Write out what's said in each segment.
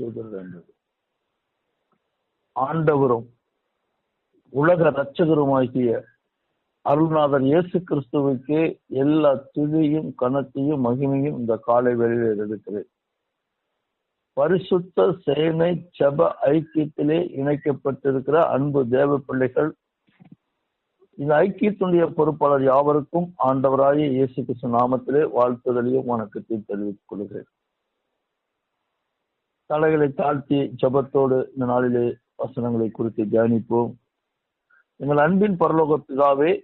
செய்தல் வேண்டும் ஆண்டவரும் உலக இரட்சகருமாகிய அருள்நாதர் இயேசு கிறிஸ்துவுக்கே எல்லா துதியும் கனத்தையும் மகிமையும் இந்த காலை வேளையில் எடுக்கிறேன் பரிசுத்த சேனை ஜப ஐக்கியத்திலே இணைக்கப்பட்டிருக்கிற அன்பு தேவ பிள்ளைகள் இந்த ஐக்கியத்துடைய பொறுப்பாளர் யாவருக்கும் ஆண்டவராய இயேசு கிறிஸ்து நாமத்திலே வாழ்த்துதலையும் வணக்கத்தை தெரிவித்துக் கொள்கிறேன். தலைகளை தாழ்த்தி ஜபத்தோடு இந்த நாளிலே வசனங்களை குறித்து தியானிப்போம். எங்கள் அன்பின் பரலோக பிதாவே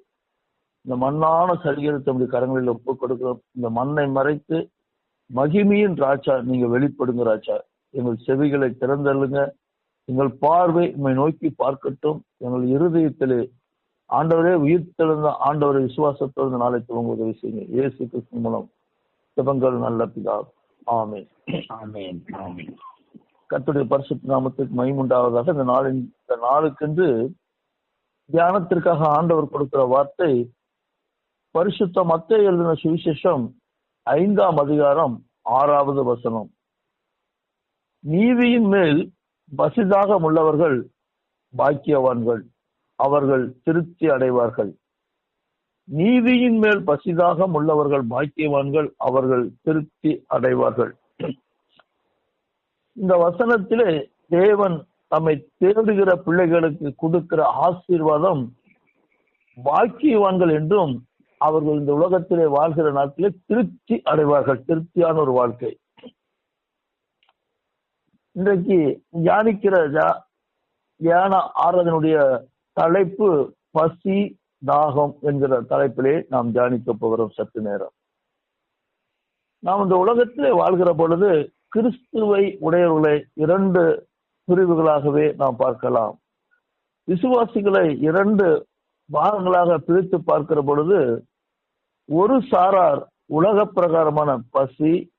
இந்த மண்ணான சரிகளை தம்முடைய கரங்களில் ஒப்பு கொடுக்கிறோம். இந்த மண்ணை மறைத்து மகிமையின் ராஜா நீங்க வெளிப்படுங்க ராஜா. எங்கள் செவிகளை திறந்தள்ளுங்க. எங்கள் பார்வை உண்மை நோக்கி பார்க்கட்டும். எங்கள் இருதயத்திலே ஆண்டவரே உயிர் தெழுந்த ஆண்டவரை விசுவாசத்தோடு இந்த நாளை துவங்க உதவி செய்யுங்க. இயேசு கிறிஸ்து மூலம். சிவங்கள் நல்ல பிதா. ஆமேன். ஆமேன். ஆமேன். கத்துடைய பரிசுத்த நாமத்துக்கு மைமுண்டாவதாக இந்த நாளின் இந்த நாளுக்கென்று தியானத்திற்காக ஆண்டவர் கொடுக்கிற வார்த்தை பரிசுத்த மத்தை எழுதின சுவிசேஷம் ஐந்தாம் அதிகாரம் ஆறாவது வசனம். நீதியின் மேல் பசிதாக உள்ளவர்கள் பாக்கியவான்கள் அவர்கள் திருப்தி அடைவார்கள். நீதியின் மேல் பசிதாக உள்ளவர்கள் பாக்கியவான்கள் அவர்கள் திருப்தி அடைவார்கள். இந்த வசனத்திலே தேவன் தம்மை தேடுகிற பிள்ளைகளுக்கு கொடுக்கிற ஆசீர்வாதம் பாக்கியவான்கள் என்றும் அவர்கள் இந்த உலகத்திலே வாழ்கிற நாட்டிலே திருப்தி அடைவார்கள். திருப்தியான ஒரு வாழ்க்கை. இன்றைக்கு தியானிக்கிற ஜா- தியான ஆராதனுடைய தலைப்பு பசி தாகம் என்கிற தலைப்பிலே நாம் தியானிக்க போகிறோம் சற்று நேரம். நாம் இந்த உலகத்திலே வாழ்கிற பொழுது கிறிஸ்துவை உடையவர்களை இரண்டு பிரிவுகளாகவே நாம் பார்க்கலாம். விசுவாசிகளை இரண்டு பாகங்களாக பிரித்து பார்க்கிற பொழுது ஒரு சாரார் உலக பிரகாரமான பசி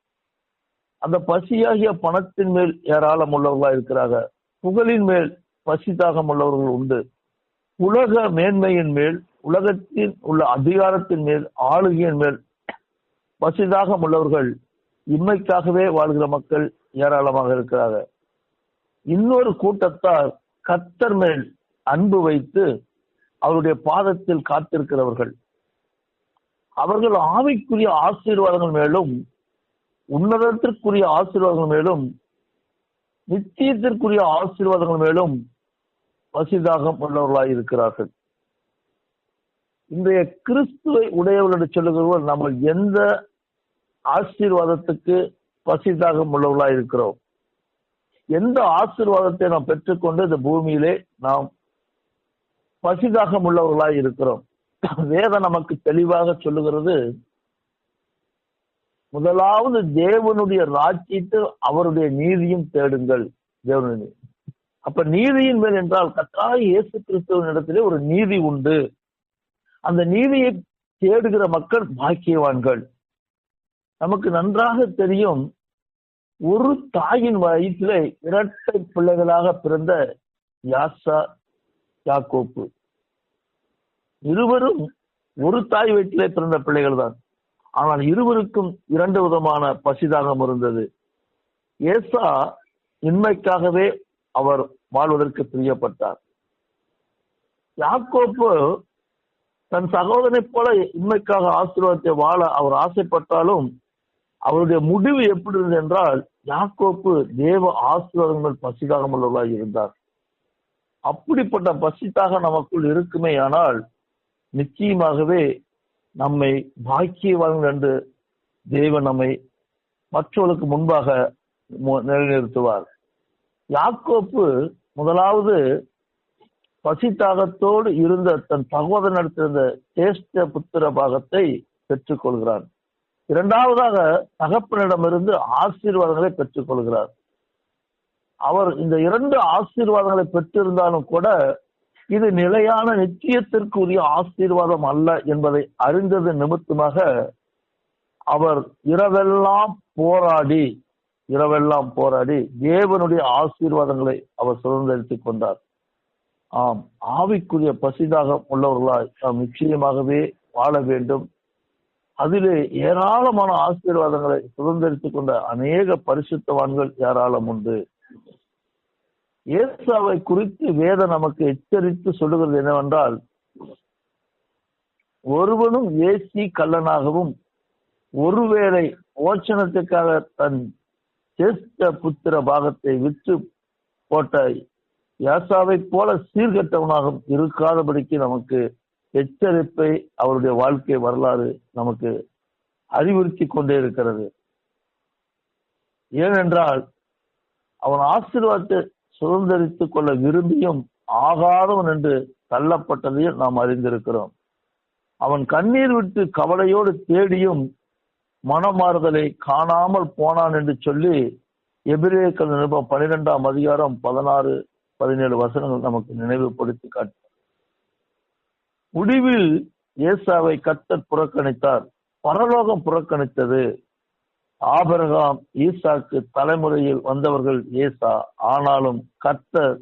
அந்த பசியாகிய பணத்தின் மேல் ஏராளம் உள்ளவர்களா இருக்கிறாங்க. புகழின் மேல் பசி தாகம் உள்ளவர்கள் உண்டு. உலக மேன்மையின் மேல் உலகத்தின் உள்ள அதிகாரத்தின் மேல் ஆளுகையின் மேல் பசிதாகம் உள்ளவர்கள் இம்மைக்காகவே வாழ்கிற மக்கள் ஏராளமாக இருக்கிறாங்க இன்னொரு கூட்டத்தார் கத்தர் மேல் அன்பு வைத்து அவருடைய பாதத்தில் காத்திருக்கிறவர்கள். அவர்கள் ஆவிக்குரிய ஆசீர்வாதங்கள் மேலும் உன்னதத்திற்குரிய ஆசீர்வாதங்கள் மேலும் நித்தியத்திற்குரிய ஆசீர்வாதங்கள் மேலும் வசிதாகம் உள்ளவர்களாய் இருக்கிறார்கள். இன்றைய கிறிஸ்துவை உடையவர்கள் என்று சொல்லுகிறவர் நம்ம எந்த ஆசீர்வாதத்துக்கு பசிதாகம் உள்ளவர்களா இருக்கிறோம். எந்த ஆசீர்வாதத்தை நாம் பெற்றுக்கொண்டு இந்த பூமியிலே நாம் பசிதாகம் உள்ளவர்களாய் இருக்கிறோம். வேதம் நமக்கு தெளிவாக சொல்லுகிறது முதலாவது தேவனுடைய ராஜ்யத்தை அவருடைய நீதியும் தேடுங்கள் தேவனுடைய அப்ப நீதியின் மேல் என்றால் கட்டாய இயேசு கிறிஸ்துவின் இடத்திலே ஒரு நீதி உண்டு. அந்த நீதியை தேடுகிற மக்கள் பாக்கியவான்கள். நமக்கு நன்றாக தெரியும் ஒரு தாயின் வயிற்றிலே இரட்டை பிள்ளைகளாக பிறந்த யாசா யாக்கோப்பு. இருவரும் ஒரு தாய் வயிற்றிலே பிறந்த பிள்ளைகள் தான் ஆனால் இருவருக்கும் இரண்டு விதமான பசிதாகம் இருந்தது. ஏசா இன்மைக்காகவே அவர் வாழ்வதற்கு பிரியப்பட்டார். யாக்கோப்பு தன் சகோதரனைப் போல இன்மைக்காக ஆசீர்வாதத்தை வாழ அவர் ஆசைப்பட்டாலும் அவருடைய முடிவு எப்படி இருந்தது என்றால் யாக்கோப்பு தேவ ஆசீர்வாதங்கள் பசிதாகம் உள்ளவர்களாக இருந்தார். அப்படிப்பட்ட பசித்தாக நமக்குள் இருக்குமே ஆனால் நிச்சயமாகவே நம்மை பாக்கியவான்கள் என்று தேவன் நம்மை மற்றவர்களுக்கு முன்பாக நிலைநிறுத்துவார். யாக்கோப்பு முதலாவது பசித்தாகத்தோடு இருந்த தன் சகோதரன் நடத்திருந்த சேஷ்ட புத்திர பாகத்தை பெற்றுக்கொள்கிறான். இரண்டாவதாக தகப்பனிடமிருந்து ஆசீர்வாதங்களை பெற்றுக்கொள்கிறார். அவர் இந்த இரண்டு ஆசீர்வாதங்களை பெற்றிருந்தாலும் கூட இது நிலையான நிச்சயத்திற்குரிய ஆசீர்வாதம் அல்ல என்பதை அறிந்தது நிமித்தமாக அவர் இரவெல்லாம் போராடி இரவெல்லாம் போராடி தேவனுடைய ஆசீர்வாதங்களை அவர் சுதந்திரித்துக் கொண்டார். ஆம் ஆவிக்குரிய பசிதாக உள்ளவர்களாய் நாம் நிச்சயமாகவே வாழ வேண்டும். அதிலே ஏராளமான ஆசீர்வாதங்களை சுதந்திரித்துக் கொண்ட அநேக பரிசுத்தவான்கள் ஏராளம் உண்டு. ஏசாவை குறித்து வேதம் நமக்கு எச்சரித்து சொல்லுகிறது என்னவென்றால் ஒருவனும் ஏசி கல்லனாகவும் ஒருவேளை ஓச்சனத்துக்காக தன் சேஷ்ட புத்திர பாகத்தை விற்று போட்ட யாசாவை போல சீர்கெட்டவனாகவும் இருக்காதபடிக்கு நமக்கு எச்சரிப்பை அவருடைய வாழ்க்கை வரலாறு நமக்கு அறிவுறுத்தி கொண்டே இருக்கிறது. ஏனென்றால் அவன் ஆசீர்வாதத்தை சுதந்திரித்துக் கொள்ள விரும்பியும் ஆகாதவன் என்று தள்ளப்பட்டதையும் நாம் அறிந்திருக்கிறோம். அவன் கண்ணீர் விட்டு கவலையோடு தேடியும் மனமாறுதலை காணாமல் போனான் என்று சொல்லி எபிரேக்கல் நிருபம் பனிரெண்டாம் அதிகாரம் பதினாறு பதினேழு வசனங்கள் நமக்கு நினைவுபடுத்தி காட்டு முடிவில் ஏசாவை கத்தர் புறக்கணித்தார். பரலோகம் புறக்கணித்தது. ஆபரகாம் ஈசாக்கு தலைமுறையில் வந்தவர்கள் ஏசா. ஆனாலும் கத்தர்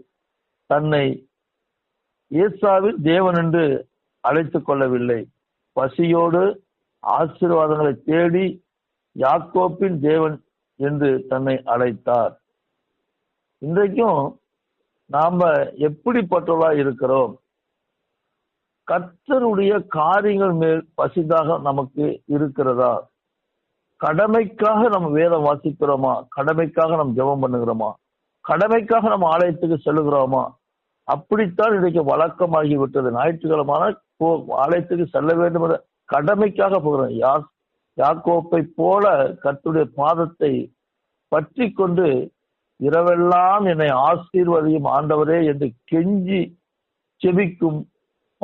தன்னை ஏசாவில் தேவன் என்று அழைத்துக் கொள்ளவில்லை. பசியோடு ஆசீர்வாதங்களை தேடி யாக்கோப்பின் தேவன் என்று தன்னை அழைத்தார். இன்றைக்கும் நாம எப்படிப்பட்டவர்களா இருக்கிறோம்? கர்த்தருடைய காரியங்கள் மேல் பசிதாக நமக்கு இருக்கிறதா? கடமைக்காக நம்ம வேதம் வாசிக்கிறோமா? கடமைக்காக நம்ம ஜெபம் பண்ணுகிறோமா? கடமைக்காக நம்ம ஆலயத்துக்கு செல்லுகிறோமா? அப்படித்தான் இன்றைக்கு வழக்கமாகி விட்டது. ஞாயிற்றுக்கிழமான ஆலயத்துக்கு செல்ல வேண்டும் என்ற கடமைக்காக போகிறோம். யா யாக்கோப்பை போல கத்துடைய பாதத்தை பற்றி கொண்டு இரவெல்லாம் என்னை ஆசீர்வதியும் ஆண்டவரே என்று கெஞ்சி செபிக்கும்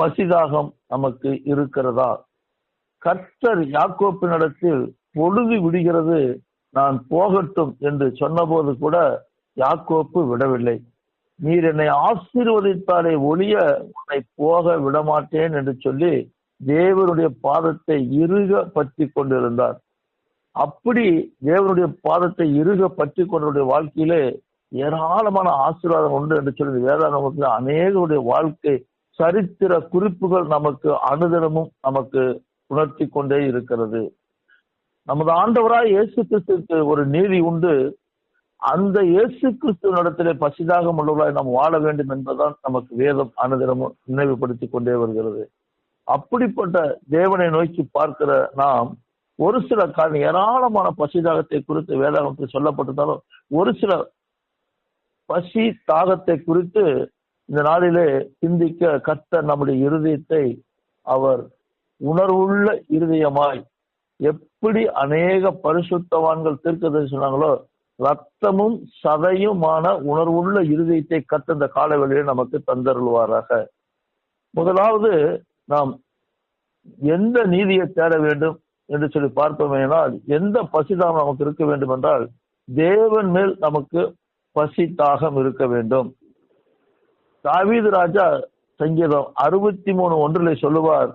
பசிதாகம் நமக்கு இருக்கிறதா? கர்த்தர் யாக்கோப்பினிடத்தில் பொழுது விடுகிறது நான் போகட்டும் என்று சொன்னபோது கூட யாக்கோப்பு விடவில்லை. நீர் என்னை ஆசீர்வதித்தாலே ஒழிய உன்னை போக விடமாட்டேன் என்று சொல்லி தேவனுடைய பாதத்தை இறுக பற்றி கொண்டிருந்தார். அப்படி தேவனுடைய பாதத்தை இறுக பற்றி கொண்டவருடைய வாழ்க்கையிலே ஏராளமான ஆசீர்வாதம் உண்டு என்று சொல்லி வேதாந்தத்தில் அநேகருடைய வாழ்க்கை சரித்திர குறிப்புகள் நமக்கு அனுதினமும் நமக்கு உணர்த்தி கொண்டே இருக்கிறது. நமது ஆண்டவராய் இயேசு கிறிஸ்துக்கு ஒரு நீதி உண்டு. அந்த இயேசு கிறிஸ்து நடத்திலே பசிதாக உள்ளவர்களாய் நாம் வாழ வேண்டும் என்பதுதான் நமக்கு வேதம் அனுதினமும் நினைவுபடுத்தி கொண்டே வருகிறது. அப்படிப்பட்ட தேவனை நோக்கி பார்க்கிற நாம் ஒரு சில காரணம் ஏராளமான பசிதாகத்தை குறித்து வேதாகத்தில் சொல்லப்பட்டிருந்தாலும் ஒரு சில பசி தாகத்தை குறித்து இந்த நாளிலே சிந்திக்க கத்த நம்முடைய இருதயத்தை அவர் உணர்வுள்ள இருதயமாய் எப்படி அநேக பரிசுத்தவான்கள் தீர்க்க சொன்னாங்களோ ரத்தமும் சதையுமான உணர்வுள்ள இருதயத்தை கத்த இந்த காலவெளியை நமக்கு தந்தருள்வாராக. முதலாவது நாம் எந்த நீதியை தேட வேண்டும் என்று சொல்லி பார்ப்போமேனால் எந்த பசிதாகம் நமக்கு இருக்க வேண்டும் என்றால் தேவன் மேல் நமக்கு பசி தாகம் இருக்க வேண்டும். தாவீது ராஜா சங்கீதம் அறுபத்தி மூணு ஒன்றில் சொல்லுவார்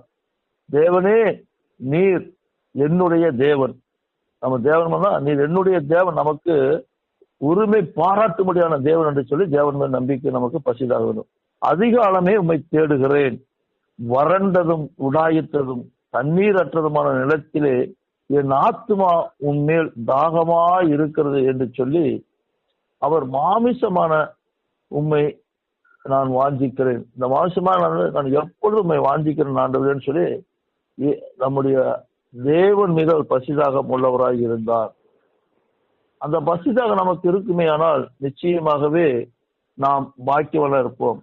தேவனே நீர் என்னுடைய தேவன். நம்ம தேவன் தான் நீர் என்னுடைய தேவன் நமக்கு உரிமை பாராட்டும்படியான தேவன் என்று சொல்லி தேவன் மேல் நம்பிக்கை நமக்கு பசிதாக வேணும் அதிகாலமே உண்மை தேடுகிறேன். வறண்டதும் உடாயித்ததும் தண்ணீரற்றதுமான நிலத்திலே என் ஆத்மா உன்மேல் தாகமா இருக்கிறது என்று சொல்லி அவர் மாமிசமான உண்மை நான் வாஞ்சிக்கிறேன். இந்த மாமிசமான நான் எப்பொழுதும் உண்மை வாஞ்சிக்கிறேன் ஆண்டவரேன்னு சொல்லி நம்முடைய தேவன் மீது அவர் பசிதாக உள்ளவராக இருந்தார். அந்த பசிதாக நமக்கு இருக்குமே ஆனால் நிச்சயமாகவே நாம் பாக்கியவன இருப்போம்.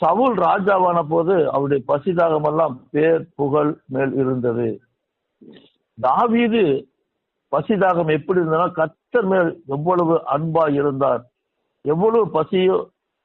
சவுல் ராஜாவான போது அவருடைய பசிதாகம் எல்லாம் பேர் புகழ் மேல் இருந்தது. தாவீது பசிதாகம் எப்படி இருந்தனா கத்தர் மேல் எவ்வளவு அன்பா இருந்தார். எவ்வளவு பசியோ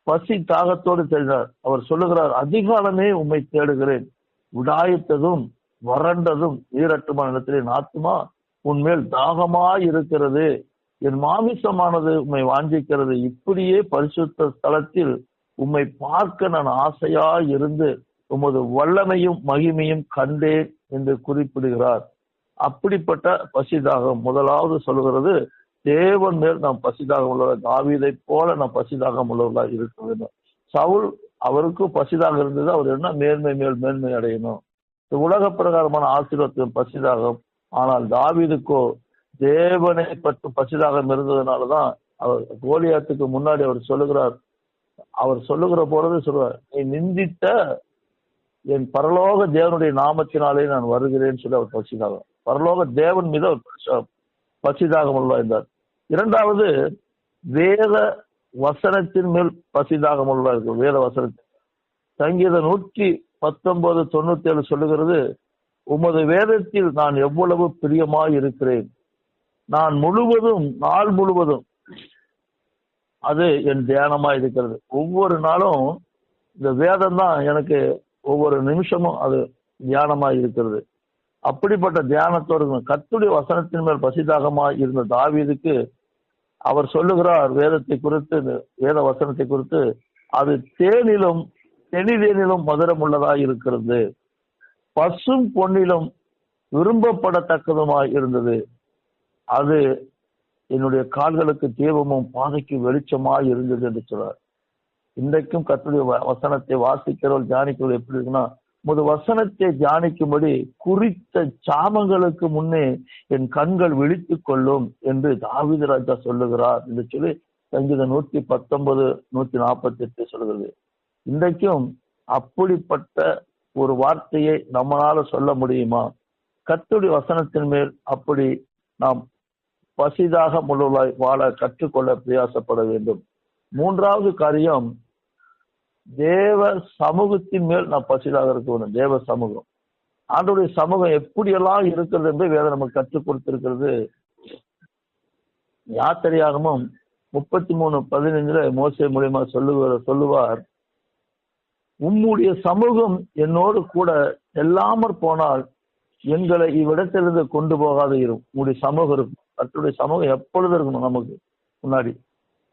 பசி தாகத்தோடு தேடினார் அவர் சொல்லுகிறார் அதிகாலமே உண்மை தேடுகிறேன். விடாயத்ததும் வறண்டதும் ஈரட்டுமான இடத்திலே ஆத்மா உன்மேல் தாகமா இருக்கிறது என் மாமிசமானது உண்மை வாஞ்சிக்கிறது. இப்படியே பரிசுத்த ஸ்தலத்தில் உம்மை பார்க்க நான் ஆசையா இருந்து உமது வல்லமையும் மகிமையும் கண்டேன் என்று குறிப்பிடுகிறார். அப்படிப்பட்ட பசிதாகம் முதலாவது சொல்கிறது தேவன் மேல் நாம் பசிதாகம் உள்ளவர் தாவீதை போல நாம் பசிதாகம் உள்ளவர்களாக இருக்க வேண்டும். சவுல் அவருக்கும் பசிதாக இருந்தது அவர் என்ன மேன்மை மேல் மேன்மை அடையணும்? உலக பிரகாரமான ஆசீர்வாதத்தின் பசிதாகம். ஆனால் தாவீதுக்கோ தேவனை பற்றி பசிதாகம் இருந்ததுனாலதான் அவர் கோலியாத்துக்கு முன்னாடி அவர் சொல்லுகிறார். அவர் சொல்லுகிற போறது சொல்லுவார் நீ நிந்தித்த என் பரலோக தேவனுடைய நாமத்தினாலே நான் வருகிறேன்னு சொல்லி அவர் பசிதாகம். பரலோக தேவன் மீது அவர் பசிதாகம் உள்ள இருந்தார். இரண்டாவது வேத வசனத்தின் மேல் பசிதாகம் உள்ள வேத வசனத்தின் சங்கீத நூற்றி பத்தொன்பது தொண்ணூத்தி ஏழு சொல்லுகிறது உமது வேதத்தில் நான் எவ்வளவு பிரியமாய் இருக்கிறேன். நான் முழுவதும் நாள் முழுவதும் அது என் தியானமா இருக்கிறது. ஒவ்வொரு நாளும் இந்த வேதம் தான் எனக்கு ஒவ்வொரு நிமிஷமும் அது தியானமா இருக்கிறது. அப்படிப்பட்ட தியானத்தோடு கத்துடைய வசனத்தின் மேல் பசிதாகமா இருந்த தாவீதுக்கு அவர் சொல்லுகிறார் வேதத்தை குறித்து வேத வசனத்தை குறித்து அது தேனிலும் தெனிதேனிலும் மதுரம் உள்ளதா இருக்கிறது. பசும் பொன்னிலும் விரும்பப்படத்தக்கதுமாய் இருந்தது. அது என்னுடைய கால்களுக்கு தீபமும் பாதைக்கு வெளிச்சமாய் இருந்தது என்று சொல்றார். இன்றைக்கும் கத்துடைய வ- வசனத்தை வாசிக்கிறவர் தியானிக்கிறவர்கள் எப்படி இருக்குன்னா முது வசனத்தை தியானிக்கும்படி குறித்த சாமங்களுக்கு முன்னே என் கண்கள் விழித்துக் கொள்ளும் என்று தாவித ராஜா சொல்லுகிறார் என்று சொல்லி சங்கீத நூத்தி பத்தொன்பது நூத்தி நாற்பத்தி எட்டு சொல்கிறது இன்றைக்கும் அப்படிப்பட்ட ஒரு வார்த்தையை நம்மளால சொல்ல முடியுமா? கத்துடைய வசனத்தின் மேல் அப்படி நாம் பசிதாக முழுவாய் வாழ கற்றுக்கொள்ள பிரயாசப்பட வேண்டும். மூன்றாவது காரியம் தேவ சமூகத்தின் மேல் நான் பசிதாக இருக்க வேண்டும். தேவ சமூகம். ஆண்டோடைய சமூகம் எப்படியெல்லாம் இருக்கிறது என்று வேதம் நமக்கு கற்றுக் கொடுத்திருக்கிறது. யாத்திரையாகமும் முப்பத்தி மூணு பதினைஞ்சுல மோசை மூலியமா சொல்லுவார் சொல்லுவார் உம்முடைய சமூகம் என்னோடு கூட செல்லாமற் போனால் எங்களை இவ்விடத்திலிருந்து கொண்டு போகாத இருக்கும் உங்களுடைய சமூகம் இருக்கும். கற்றுடைய சமூகம் எப்பொழுது இருக்கணும் நமக்கு முன்னாடி?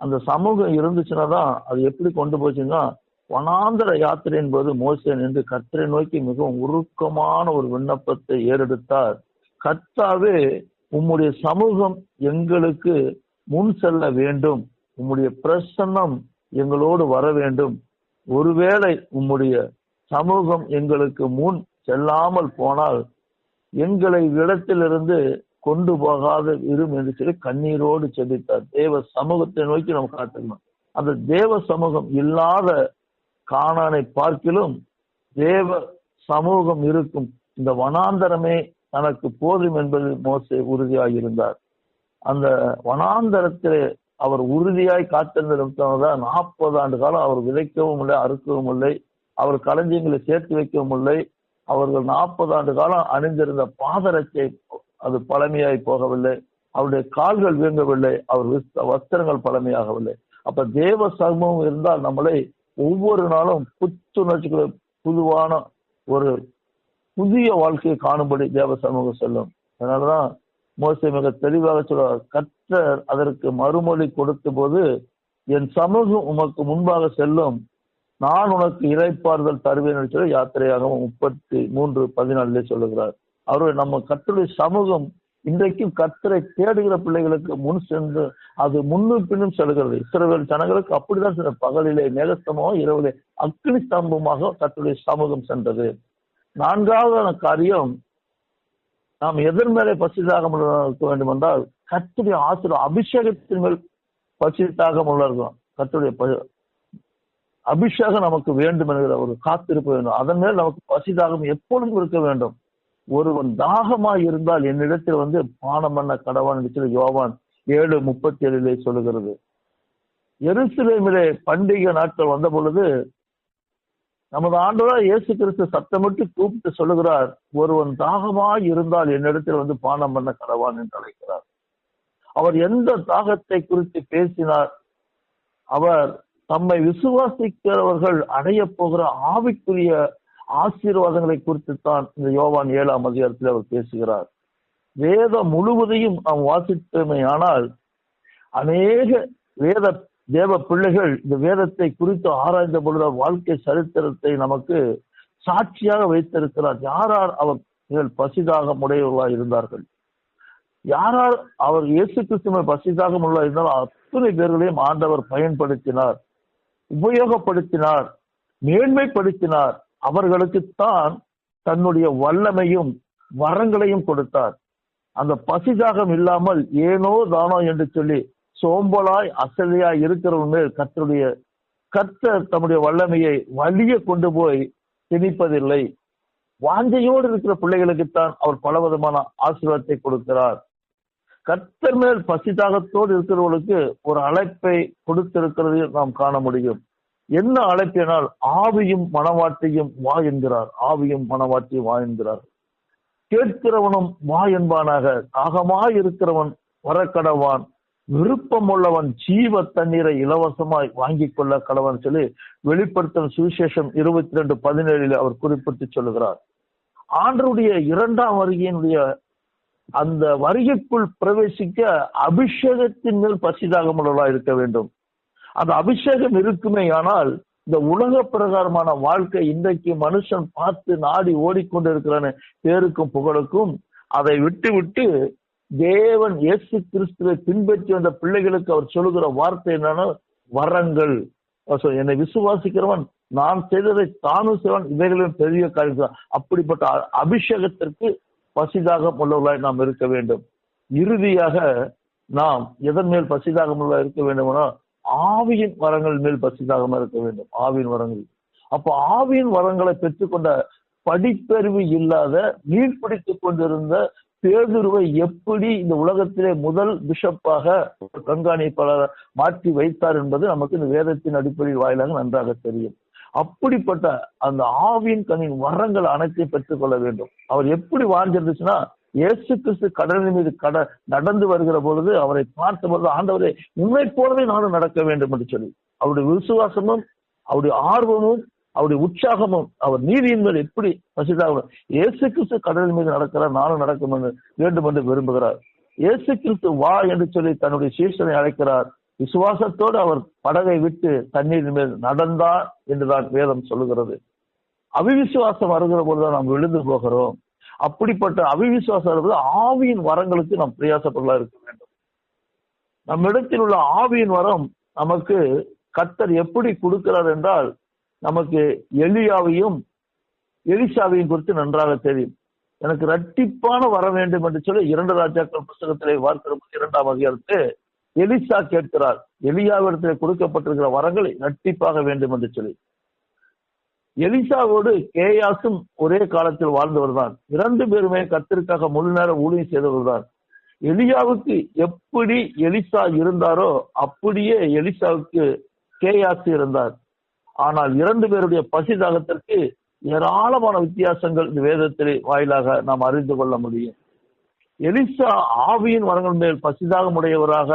அந்த சமூகம் இருந்துச்சுன்னா தான் அது எப்படி கொண்டு போச்சுன்னா வனாந்தர யாத்திரையின் போது மோசே நின்று கத்தரை நோக்கி மிகவும் உருக்கமான ஒரு விண்ணப்பத்தை ஏறெடுத்தார். கர்த்தாவே உம்முடைய சமூகம் எங்களுக்கு முன் செல்ல வேண்டும். உம்முடைய பிரசன்னம் எங்களோடு வர வேண்டும். ஒருவேளை உம்முடைய சமூகம் எங்களுக்கு முன் செல்லாமல் போனால் எங்களை இடத்திலிருந்து கொண்டு போகாத இரும் என்று சொல்லி கண்ணீரோடு செபித்தார். தேவ சமூகத்தை நோக்கி நம்ம காத்துக்கணும் அந்த தேவ சமூகம் இல்லாத காணானை பார்க்கிலும் தேவ சமூகம் இருக்கும். இந்த வனாந்தரமே தனக்கு போதும் என்பதில் மோசே உறுதியாக இருந்தார் அந்த வனாந்தரத்திலே அவர் உறுதியாய் காத்திருந்ததான் நாற்பது ஆண்டு காலம் அவர் விதைக்கவும் இல்லை அறுக்கவும் இல்லை அவர் களஞ்சியங்களை சேர்த்து வைக்கவும் இல்லை. அவர்கள் நாற்பது ஆண்டு காலம் அணிந்திருந்த பாதரட்சை அது பழமையாய் போகவில்லை. அவருடைய கால்கள் வீங்கவில்லை. அவர் விஸ்த- வஸ்திரங்கள் பழமையாகவில்லை. அப்ப தேவ சமூகம் இருந்தால் நம்மளை ஒவ்வொரு நாளும் புத்துணர்ச்சிகளை புதுவான ஒரு புதிய வாழ்க்கையை காணும்படி தேவ சமூகம் செல்லும். அதனாலதான் மோசை மிக தெளிவாக சொல்றார் கர்த்தர் அதற்கு மறுமொழி கொடுத்த போது என் சமூகம் உமக்கு முன்பாக செல்லும். நான் உனக்கு இறைப்பாறுதல் தருவேன் என்று சொல்லி யாத்திரையாக முப்பத்தி மூன்று பதினாலுல சொல்லுகிறார். அவருடைய நம்ம கர்த்தருடைய சமூகம் இன்றைக்கும் கத்தரை தேடுகிற பிள்ளைகளுக்கு முன் சென்று அது முன்னும் பின்னும் செல்கிறது. இஸ்ரவேல் ஜனங்களுக்கு அப்படிதான் சென்ற பகலிலே மேகஸ்தமோ இரவிலே அக்னி ஸ்தம்பமாக கத்துடைய சமூகம் சென்றது. நான்காவது காரியம் நாம் எதன் மேலே பசிதாக இருக்க வேண்டும் என்றால் கத்துடைய ஆசிரியர் அபிஷேகத்தின் மேல் பசித்தாக உள்ளோம் கத்துடைய ப- அபிஷேகம் நமக்கு வேண்டும் என்கிற ஒரு காத்திருப்பு வேண்டும். அதன் மேல் நமக்கு பசிதாகம் எப்பொழுதும் இருக்க வேண்டும். ஒருவன் தாகமா இருந்தால் என்னிடத்தில் வந்து பானம் பண்ண கடவான் இடத்துல யோவான் ஏழு முப்பத்தி ஏழுல சொல்லுகிறது. எருசலேமிலே பண்டிகை நாட்கள் வந்த பொழுது நமது ஆண்டவராக இயேசு கிறிஸ்து சத்தமிட்டு கூப்பிட்டு சொல்லுகிறார் ஒருவன் தாகமாய் இருந்தால் என்னிடத்தில் வந்து பானம் பண்ண கடவான் என்று அழைக்கிறார். அவர் எந்த தாகத்தை குறித்து பேசினார்? அவர் தம்மை விசுவாசிக்கிறவர்கள் அடைய போகிற ஆவிக்குரிய ஆசீர்வாதங்களை குறித்து தான் இந்த யோவான் ஏழாம் அதிகாரத்தில் அவர் பேசுகிறார். வேதம் முழுவதையும் நாம் வாசித்தோமே ஆனால் அநேக வேத தேவ பிள்ளைகள் இந்த வேதத்தை குறித்து ஆராய்ந்த பொழுது வாழ்க்கை சரித்திரத்தை நமக்கு சாட்சியாக வைத்திருக்கிறார். யாரார் அவர்கள் பசிதாக உடையவர்களாக இருந்தார்கள்? யாரார் அவர் இயேசு கிறிஸ்துவை பசிதாக உள்ள இருந்தால் அத்தனை பேர்களையும் ஆண்டவர் பயன்படுத்தினார் உபயோகப்படுத்தினார் மேன்மைப்படுத்தினார். அவர்களுக்குத்தான் தன்னுடைய வல்லமையும் வரங்களையும் கொடுத்தார். அந்த பசிதாகம் இல்லாமல் ஏனோ தானோ என்று சொல்லி சோம்பலாய் அசதியாய் இருக்கிறவங்க மேல் கத்தருடைய கர்த்தர் தம்முடைய வல்லமையை வலிய கொண்டு போய் திணிப்பதில்லை. வாஞ்சையோடு இருக்கிற பிள்ளைகளுக்குத்தான் அவர் பலவிதமான ஆசீர்வாதத்தை கொடுக்கிறார். கர்த்தர் மேல் பசிதாகத்தோடு இருக்கிறவர்களுக்கு ஒரு அழைப்பை கொடுத்திருக்கிறது நாம் காண முடியும். என்ன அழைப்பினால் ஆவியும் மனவாட்டியும் வா என்கிறார். ஆவியும் மனவாட்டியும் வா என்கிறார். கேட்கிறவனும் வா என்பானாக. தாகமாய் இருக்கிறவன் வரக்கடவான். விருப்பமுள்ளவன் ஜீவ தண்ணீரை இலவசமாய் வாங்கி கொள்ள கடவன் சொல்லி வெளிப்படுத்தும் சுவிசேஷம் இருபத்தி ரெண்டு பதினேழில் அவர் குறிப்பிட்டு சொல்லுகிறார். ஆண்டருடைய இரண்டாம் வருகையினுடைய அந்த வருகைக்குள் பிரவேசிக்க அபிஷேகத்தின் மேல் பசிதாகமுள்ளவர்களா இருக்க வேண்டும். அந்த அபிஷேகம் இருக்குமே ஆனால் இந்த உலக பிரகாரமான வாழ்க்கை இன்றைக்கு மனுஷன் பார்த்து நாடி ஓடிக்கொண்டிருக்கிறான பேருக்கும் புகழுக்கும் அதை விட்டு விட்டு தேவன் இயேசு கிறிஸ்துவை பின்பற்றி வந்த பிள்ளைகளுக்கு அவர் சொல்லுகிற வார்த்தை என்னன்னா வரங்கள். என்னை விசுவாசிக்கிறவன் நான் செய்ததை தானும் செய்வன் இவைகளின் பெரிய காரியம் அப்படிப்பட்ட அபிஷேகத்திற்கு பசிதாக உள்ளவர்களாய் நாம் இருக்க வேண்டும். இறுதியாக நாம் எதன் மேல் பசிதாக உள்ளவர்களாய் இருக்க வேண்டும்னா ஆவியின் வரங்கள் மேல் பசிதாக இருக்க வேண்டும். ஆவியின் வரங்கள். அப்போ ஆவியின் வரங்களை பெற்றுக்கொண்ட படிப்பறிவு இல்லாத நீர் பிடித்து கொண்டிருந்த பேதுருவை எப்படி இந்த உலகத்திலே முதல் பிஷப்பாக ஒரு கண்காணிப்பாளர் மாற்றி வைத்தார் என்பது நமக்கு இந்த வேதத்தின் அடிப்படையில் வாயிலாக நன்றாக தெரியும். அப்படிப்பட்ட அந்த ஆவியின் கனின் வரங்கள் அனைத்தையும் பெற்றுக்கொள்ள வேண்டும். அவர் எப்படி வாழ்ந்திருந்துச்சுன்னா இயேசு கிறிஸ்து கடலின் மீது கட நடந்து வருகிற பொழுது அவரை பார்த்த பொழுது ஆண்டவரே உண்மை போலவே நானும் நடக்க வேண்டும் என்று சொல்லி அவருடைய விசுவாசமும் அவருடைய ஆர்வமும் அவருடைய உற்சாகமும் அவர் நீதியின் மேல் எப்படி பசிதாக இயேசு கிறிஸ்து கடலின் மீது நடக்கிறார் நானும் நடக்கும் என்று வேண்டும் என்று விரும்புகிறார். இயேசு கிறிஸ்து வா என்று சொல்லி தன்னுடைய சீசனை அழைக்கிறார். விசுவாசத்தோடு அவர் படகை விட்டு தண்ணீரின் மேல் நடந்தார் என்றுதான் வேதம் சொல்லுகிறது. அவிவிசுவாசம் வருகிற பொழுதுதான் நாம் விழுந்து போகிறோம். அப்படிப்பட்ட அவிவிசுவாசம் ஆவியின் வரங்களுக்கு நாம் பிரயாசப்படலா இருக்க வேண்டும். நம்மிடத்தில் உள்ள ஆவியின் வரம் நமக்கு கத்தர் எப்படி கொடுக்கிறார் என்றால் நமக்கு எலியாவையும் எலிசாவையும் குறித்து நன்றாக தெரியும். எனக்கு ரட்டிப்பான வர வேண்டும் என்று சொல்லி இரண்டு ராஜாக்கள் புஸ்தகத்திலே வார்த்தை போது இரண்டாம் அதிகாரத்து எலிசா கேட்கிறார். எலியாவிடத்தில் கொடுக்கப்பட்டிருக்கிற வரங்களை ரட்டிப்பாக வேண்டும் என்று சொல்லி. எலிசாவோடு கேயாசும் ஒரே காலத்தில் வாழ்ந்தவர்தான் இரண்டு பேருமே கத்திற்காக முழு நேர ஊழியம் செய்தவர்தான் எலியாவுக்கு எப்படி எலிசா இருந்தாரோ அப்படியே எலிசாவுக்கு கேயாசு இருந்தார். ஆனால் இரண்டு பேருடைய பசிதாகத்திற்கு ஏராளமான வித்தியாசங்கள் இந்த வேதத்திலே வாயிலாக நாம் அறிந்து கொள்ள முடியும். எலிசா ஆவியின் வரங்கள் மேல் பசிதாகம் உடையவராக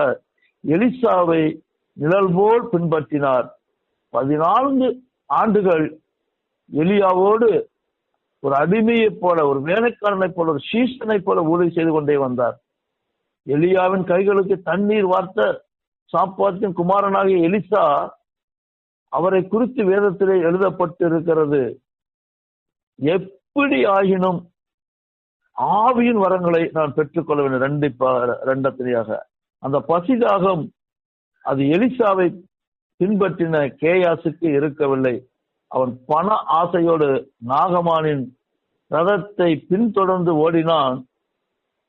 எலிசாவை நிழல் போல் பின்பற்றினார். பதினான்கு ஆண்டுகள் எலியாவோடு ஒரு அடிமையைப் போல ஒரு வேலைக்காரனைப் போல ஒரு சீசனைப் போல ஊழல் செய்து கொண்டே வந்தார். எலியாவின் கைகளுக்கு தண்ணீர் வார்த்த சாப்பாட்டின் குமாரனாகிய எலிசா அவரை குறித்து வேதத்திலே எழுதப்பட்டு இருக்கிறது எப்படி ஆகினும் ஆவியின் வரங்களை நான் பெற்றுக்கொள்ள வேண்டும். ரெண்டிப்பா ரெண்டத்திரியாக அந்த பசிதாகம் அது எலிசாவை பின்பற்றின கேயாசுக்கு இருக்கவில்லை. அவன் பண ஆசையோடு நாகமானின் ரதத்தை பின்தொடர்ந்து ஓடினான்.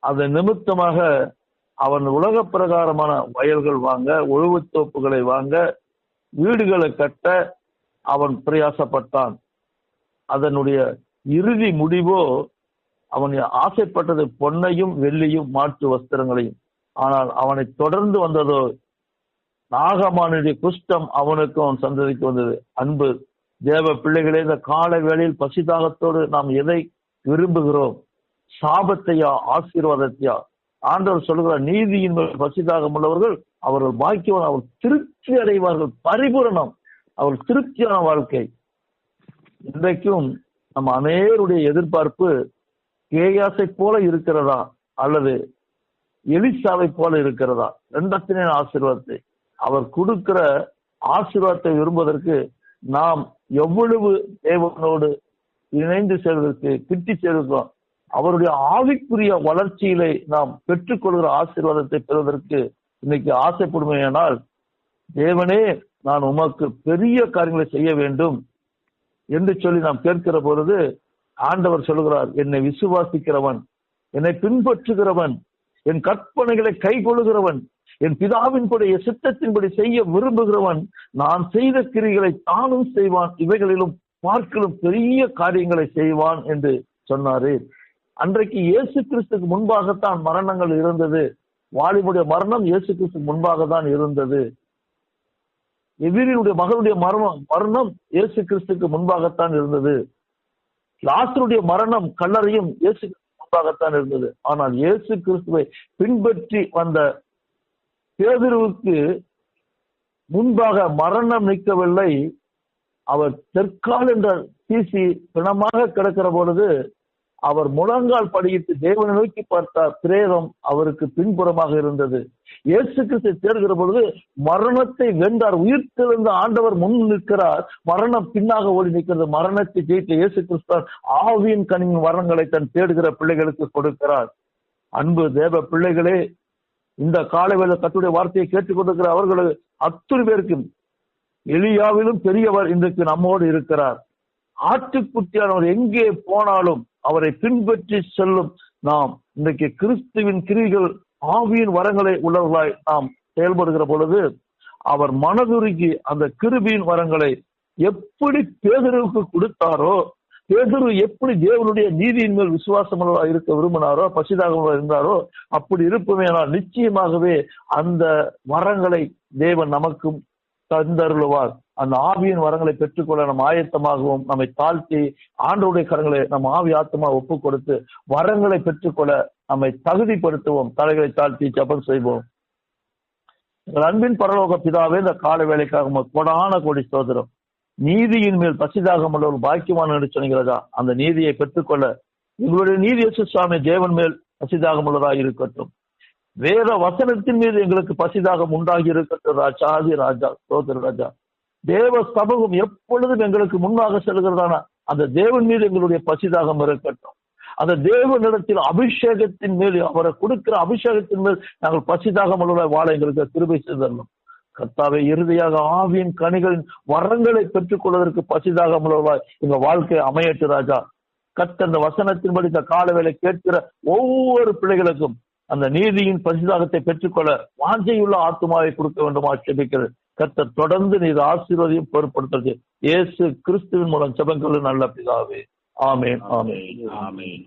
அதன் நிமித்தமாக அவன் உலக பிரகாரமான வயல்கள் வாங்க உழவுத்தோப்புகளை வாங்க வீடுகளை கட்ட அவன் பிரயாசப்பட்டான். அதனுடைய இறுதி முடிவோ அவன் ஆசைப்பட்டது பொன்னையும் வெள்ளியும் மாற்று வஸ்திரங்களையும். ஆனால் அவனை தொடர்ந்து வந்ததோ நாகமானுடைய குஷ்டம் அவனுக்கும் அவன் சந்ததிக்கு வந்தது. அன்பு தேவ பிள்ளைகளே இந்த கால வேளையில் பசிதாகத்தோடு நாம் எதை விரும்புகிறோம்? சாபத்தையா ஆசீர்வாதத்தையா? ஆண்டவர் சொல்கிறார் நீதியின் பசிதாகம் உள்ளவர்கள் அவர்கள் பாக்கியவன் அவர் திருப்தி அடைவார்கள் பரிபூரணம். அவர் திருப்தியான வாழ்க்கை. இன்றைக்கும் நம்ம அனைவருடைய எதிர்பார்ப்பு கேயாசை போல இருக்கிறதா? அல்லது எலிசாவை போல இருக்கிறதா? ரெண்டத்தினே ஆசீர்வாதத்தை. அவர் கொடுக்கிற ஆசீர்வாதத்தை விரும்புவதற்கு நாம் எவ்வளவு தேவனோடு இணைந்து செல்வதற்கு கிட்டி செல்கிறோம் அவருடைய ஆவிக்குரிய வளர்ச்சியிலே நாம் பெற்றுக்கொள்கிற ஆசீர்வாதத்தை பெறுவதற்கு இன்னைக்கு ஆசைப்படுமையானால் தேவனே நான் உமக்கு பெரிய காரியங்களை செய்ய வேண்டும் என்று சொல்லி நாம் கேட்கிற பொழுது ஆண்டவர் சொல்லுகிறார் என்னை விசுவாசிக்கிறவன் என்னை பின்பற்றுகிறவன் என் கற்பனைகளை கை கொள்ளுகிறவன் என் பிதாவின்புடைய சித்தத்தின்படி செய்ய விரும்புகிறவன் நான் செய்த கிரிகளை தானும் செய்வான் இவைகளிலும் பார்க்கலும் பெரிய காரியங்களை செய்வான் என்று சொன்னாரு. அன்றைக்கு இயேசு கிறிஸ்துக்கு முன்பாகத்தான் மரணங்கள் இருந்தது. வாலிபுடைய மரணம் இயேசு கிறிஸ்துக்கு முன்பாக தான் இருந்தது. எதிரியுடைய மகளுடைய மரணம் மரணம் இயேசு கிறிஸ்துக்கு முன்பாகத்தான் இருந்தது. லாஸ்டருடைய மரணம் கல்லறையும் இயேசு முன்பாகத்தான் இருந்தது. ஆனால் இயேசு கிறிஸ்துவை பின்பற்றி வந்த பேதுருவுக்கு முன்பாக மரணம் நிற்கவில்லை. அவர் தெற்கால் என்ற தீசி பிணமாக கிடக்கிற பொழுது அவர் முழங்கால் படியிட்டு தேவனை நோக்கி பார்த்தார். பிரேதம் அவருக்கு பின்புறமாக இருந்தது. இயேசு கிறிஸ்து தேடுகிற பொழுது மரணத்தை வென்றார். உயிர் தெழுந்த ஆண்டவர் முன் நிற்கிறார். மரணம் பின்னாக ஓடி நிற்கிறது. மரணத்தை ஜெயித்த இயேசு கிறிஸ்தான் ஆவியின் கனியின் வரங்களை தன் தேடுகிற பிள்ளைகளுக்கு கொடுக்கிறார். அன்பு தேவ பிள்ளைகளே இந்த காலை வேலை கத்துடைய வார்த்தையை கேட்டுக்கொண்டிருக்கிற அவர்களது அத்தனை பேருக்கும் எளியாவிலும் பெரியவர் இன்றைக்கு நம்மோடு இருக்கிறார். ஆட்டுக்குட்டியானவர் எங்கே போனாலும் அவரை பின்பற்றி செல்லும் நாம் இன்றைக்கு கிறிஸ்துவின் கிரிகள் ஆவியின் வரங்களை உள்ளவர்களாய் நாம் செயல்படுகிற பொழுது அவர் மனதுருகி அந்த கிருபியின் வரங்களை எப்படி பேதருக்கு கொடுத்தாரோ பேதுரு எப்படி தேவனுடைய நீதியின் மேல் விசுவாசம் இருக்க விரும்பினாரோ பசிதாக இருந்தாரோ அப்படி இருப்போமேனால் நிச்சயமாகவே அந்த வரங்களை தேவன் நமக்கும் தந்தருளுவார். அந்த ஆவியின் வரங்களை பெற்றுக்கொள்ள நம் ஆயத்தமாகவும் நம்மை தாழ்த்தி ஆண்டோடைய கரங்களை நம் ஆவி ஆத்தமா ஒப்பு கொடுத்து வரங்களை பெற்றுக்கொள்ள நம்மை தகுதிப்படுத்துவோம். தலைகளை தாழ்த்தி ஜபம் செய்வோம். எங்கள் அன்பின் பரலோக பிதாவே இந்த கால வேலைக்காக கொடான கோடி சோதரம் நீதியின் மேல் பசிதாகம் உள்ள ஒரு பாக்கியமான என்று சொன்னீங்களா அந்த நீதியை பெற்றுக்கொள்ள எங்களுடைய நீதி சுவாமி தேவன் மேல் பசிதாகம் உள்ளதாக இருக்கட்டும். வேத வசனத்தின் மீது எங்களுக்கு பசிதாகம் உண்டாகி இருக்கட்டும் ராஜாதி ராஜா சோதர ராஜா. தேவ சமூகம் எப்பொழுதும் எங்களுக்கு முன்னாக செல்கிறதான அந்த தேவன் மீது எங்களுடைய பசிதாகம் இருக்கட்டும். அந்த தேவனிடத்தில் அபிஷேகத்தின் மேல் அவரை கொடுக்கிற அபிஷேகத்தின் மேல் நாங்கள் பசிதாகம் உள்ள வாழ எங்களுக்கு திருப்பி செய்தரணும் கர்த்தாவை இறுதியாக ஆவியின் கனிகளின் வரங்களை பெற்றுக் கொள்வதற்கு பசிதாக முழுவாய் எங்க வாழ்க்கை அமையட்டு ராஜா. கத்த அந்த வசனத்தின்படி இந்த காலவேளை கேட்கிற ஒவ்வொரு பிள்ளைகளுக்கும் அந்த நீதியின் பசிதாகத்தை பெற்றுக்கொள்ள வாஞ்சையுள்ள ஆத்மாவை கொடுக்க வேண்டுமா செபிக்கிறது கத்த தொடர்ந்து நீர் ஆசீர்வதையும் பொருட்படுத்துறது. இயேசு கிறிஸ்துவின் மூலம் செபங்கள் நல்ல பிதாவே. ஆமேன். ஆமேன் ஆமேன்.